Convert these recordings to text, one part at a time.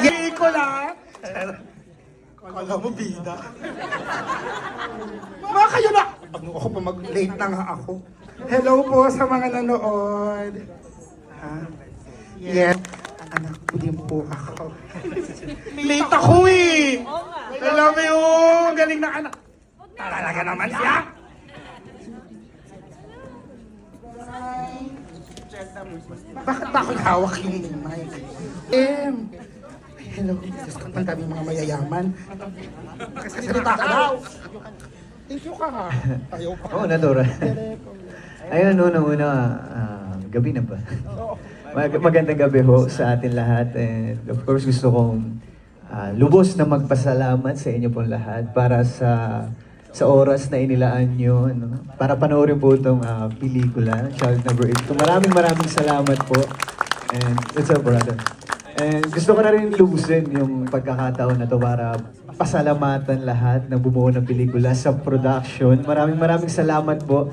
Yay ko lang! Kala mo bida. Mga kayo na! Ano ako pa mag-late na nga ako. Hello po sa mga nanood. Ha? Yes. Anak ko din po ako. late ako eh! Alam mo yung galing na anak. Talaga naman siya! Bakit ba ako hawak yung mic? Em! Hello, Diyos ko, ang dami mga mayayaman. Salita ka daw! Thank you ka ha. Ayaw pa. Oo, Nadora. Ayun, unang-una, ah, gabi na ba? Mag- magandang gabi ho sa atin lahat. And of course, gusto kong ah, lubos na magpasalamat sa inyo pong lahat para sa sa oras na inilaan nyo no? para panoorin po itong ah, pelikula, Child Number 8. So, maraming maraming salamat po. And it's up, brother. And gusto ko na rin lubusin yung pagkakataon na to para pasalamatan lahat na bumuo ng pelikula sa production. Maraming maraming salamat po.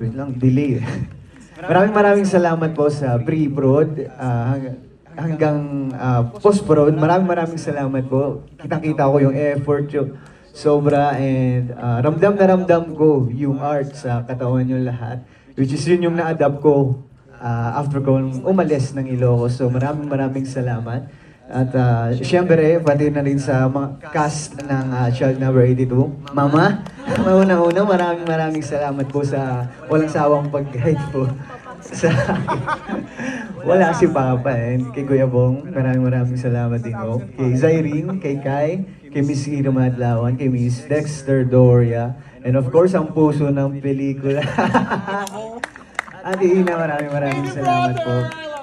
Wait lang, delay. maraming maraming salamat po sa pre-prod hang- hanggang ah, post-prod. Maraming maraming salamat po. Kitang-kita ko yung effort yung sobra and ah, ramdam na ramdam ko yung art sa katawan nyo lahat. Which is yun yung na-adapt ko ah, after ko umalis ng Ilocos. So maraming maraming salamat. At uh, syempre, pati na rin sa mga cast ng ah, Child Number 82. Mama, mauna-una, maraming maraming salamat po sa walang sawang pag-guide po sa Wala si Papa and kay Kuya Bong, maraming maraming salamat din po. Kay Zyrene, kay Kai, kay Miss Ira Madlawan, kay Miss Dexter Doria, and of course, ang puso ng pelikula. Ate Ina, maraming maraming salamat po.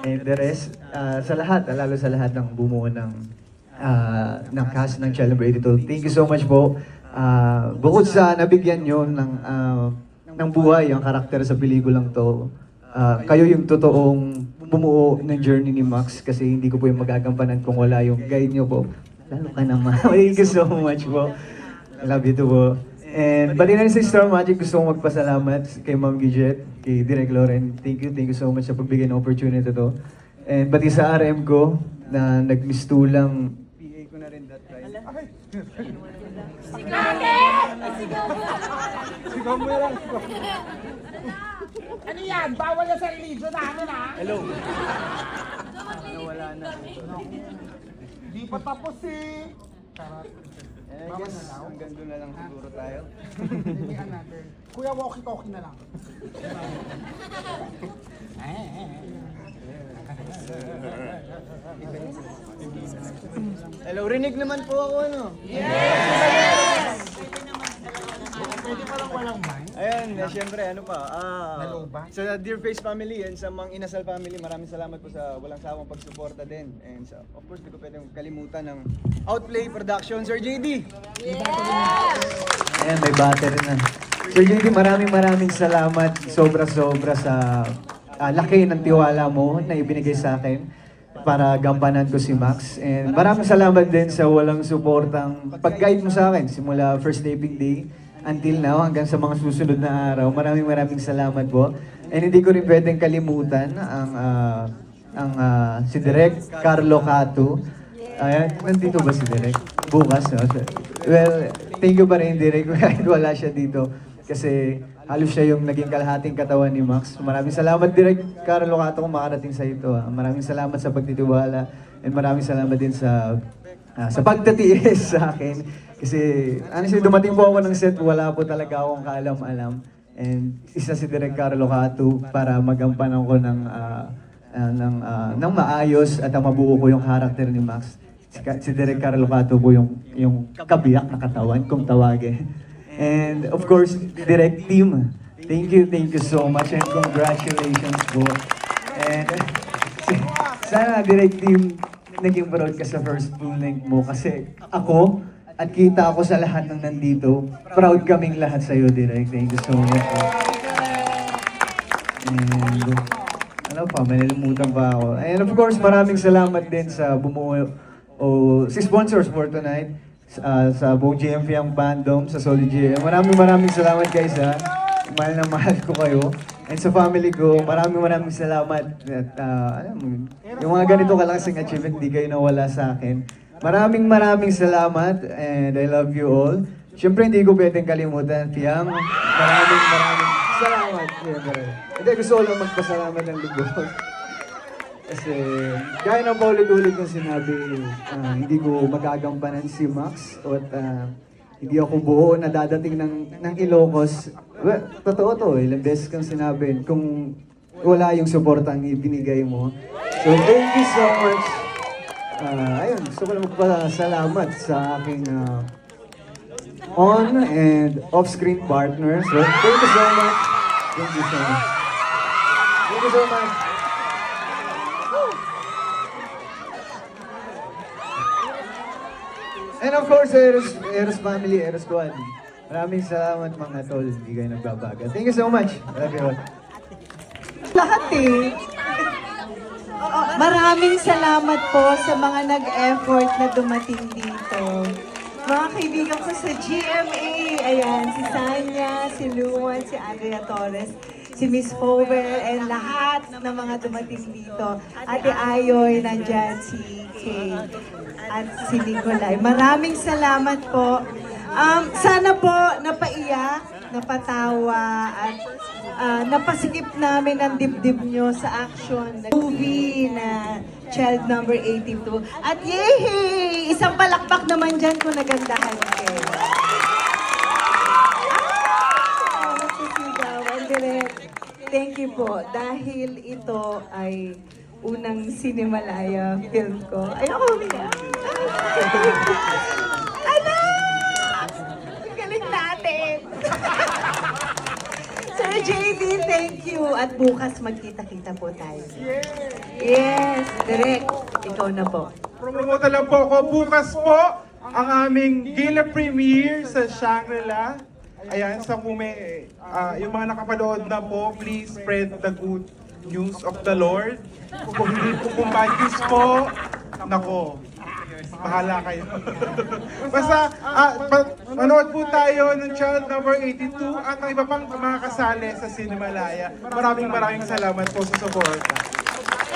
And the rest, ah, sa lahat, ah, lalo sa lahat ng bumuo ng, ah, ng cast ng Number 82. Thank you so much po. Ah, bukod sa nabigyan nyo ng, ah, ng buhay ang karakter sa pelikulang to, ah, kayo yung totoong bumuo ng journey ni Max kasi hindi ko po yung magagampanan kung wala yung guide nyo po. Lalo ka naman. Thank you so much po. Love you too po. And pati na sa Star Magic, gusto kong magpasalamat kay Ma'am Gidget, kay Direk Loren. Thank you, thank you so much sa pagbigay ng opportunity to. And pati sa RM ko, na nagmistulang PA ko na rin that time. Sigaw mo lang. ano yan? Bawal na sa religion namin ha? Hello. Nawala na. Di pa tapos eh. Charot. And I guess hanggang doon na lang siguro tayo. Maybe another. Kuya, walkie-talkie na lang. Hello, rinig naman po ako ano. Pwede pa lang walang eh, syempre, ano pa, ah, Naloba? sa Dear Face family and sa mga Inasal family, maraming salamat po sa walang sawang pagsuporta din. And sa, of course, di ko pwedeng kalimutan ng Outplay Production, Sir JD. Ayan, may battery na. Sir JD, maraming maraming salamat. Sobra-sobra sa ah, laki ng tiwala mo na ibinigay sa akin para gampanan ko si Max. And maraming salamat din sa walang suportang pag-guide mo sa akin simula first taping day until now hanggang sa mga susunod na araw. Maraming maraming salamat po. And hindi ko rin pwedeng kalimutan ang ah, ang ah, si Direk Carlo Cato. Ayan, nandito ba si Direk? Bukas, no? Well, thank you pa rin, Direk, kahit wala siya dito. Kasi halos siya yung naging kalahating katawan ni Max. Maraming salamat, Direk Carlo Cato, kung makarating sa ito. ah. Maraming salamat sa pagtitiwala. And maraming salamat din sa ah, sa pagtatiis sa akin. Kasi honestly, dumating po ako ng set, wala po talaga akong kaalam-alam. And isa si Direk Carlo Cato para magampanan ko ng ah, ah, ng, ah, ng maayos at mabuo ko yung karakter ni Max. Si, si Direk Carlo Cato po yung, yung kabiyak na katawan, kung tawagin. And of course, Direk Team, thank you, thank you so much and congratulations po. And sana Direk Team, naging proud ka sa first full length mo kasi ako at kita ako sa lahat ng nandito, proud kaming lahat sa iyo, Direk. Thank you so much. And, ano pa, may nalimutan pa ako. And of course, maraming salamat din sa bumuo o si sponsors for tonight. sa, sa buong GMP ang fandom, sa Solid GM. Maraming maraming salamat guys ha. Mahal na mahal ko kayo. And sa family ko, maraming maraming salamat. At, ah, alam mo, yung mga ganito kalangsing achievement, di kayo nawala sa akin. Maraming maraming salamat and I love you all. Siyempre, hindi ko pwedeng kalimutan, Piang. Maraming maraming salamat. Siyempre. Hindi, gusto ko lang magpasalamat ng lubos. Kasi, gaya ng paulit-ulit kong sinabi, ah, hindi ko magagampanan si Max at ah, hindi ako buo na dadating ng, ng Ilocos. Well, totoo to, ilang beses kang sinabi, kung wala yung supportang ibinigay mo. So, thank you so much. Ah, ayun, gusto ko lang magpasalamat sa aking ah, on and off-screen partners. So, thank you so much. Thank you so much. Thank you so much. And of course, Eros, Eros family, Eros squad. Maraming salamat mga tol, hindi kayo nagbabaga. Thank you so much. Love you all. Lahat eh. Maraming salamat po sa mga nag-effort na dumating dito. Mga kaibigan ko sa GMA, ayan, si Sanya, si Luan, si Andrea Torres, si Miss Hover, and lahat ng mga dumating dito. Ate Ayoy, nandyan, si Kay, at si Nicolay. Maraming salamat po. Um, sana po napaiyak, napatawa, at ah, napasikip namin ang dibdib nyo sa action na movie na Child Number 82. At yehey! Isang palakpak naman dyan kung nagandahan kayo. Thank you po. Dahil ito ay unang Cinemalaya film ko. Ayoko umiyak. Anak! Ang Galing natin! Thank you. At bukas magkita-kita po tayo. Yes, direct. Ikaw na po. Promote lang po ako. Bukas po, ang aming gala premiere sa Shangri-La. Ayan, sa may, ah, yung mga nakapanood na po, please spread the good news of the Lord. Kung hindi po news po, nako, bahala kayo. Basta, ah, pa- manood po tayo ng Child Number 82 at ang iba pang mga kasali sa Cinemalaya. Maraming maraming salamat po sa support.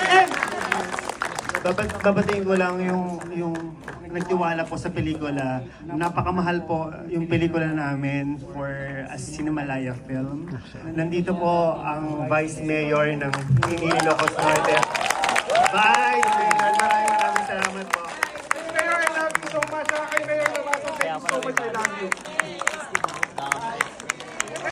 And Dapat babatiin ko lang yung yung nagtiwala po sa pelikula. Napakamahal po yung pelikula namin for a Cinemalaya film. Nandito po ang Vice Mayor ng Ilocos Norte, obrigado.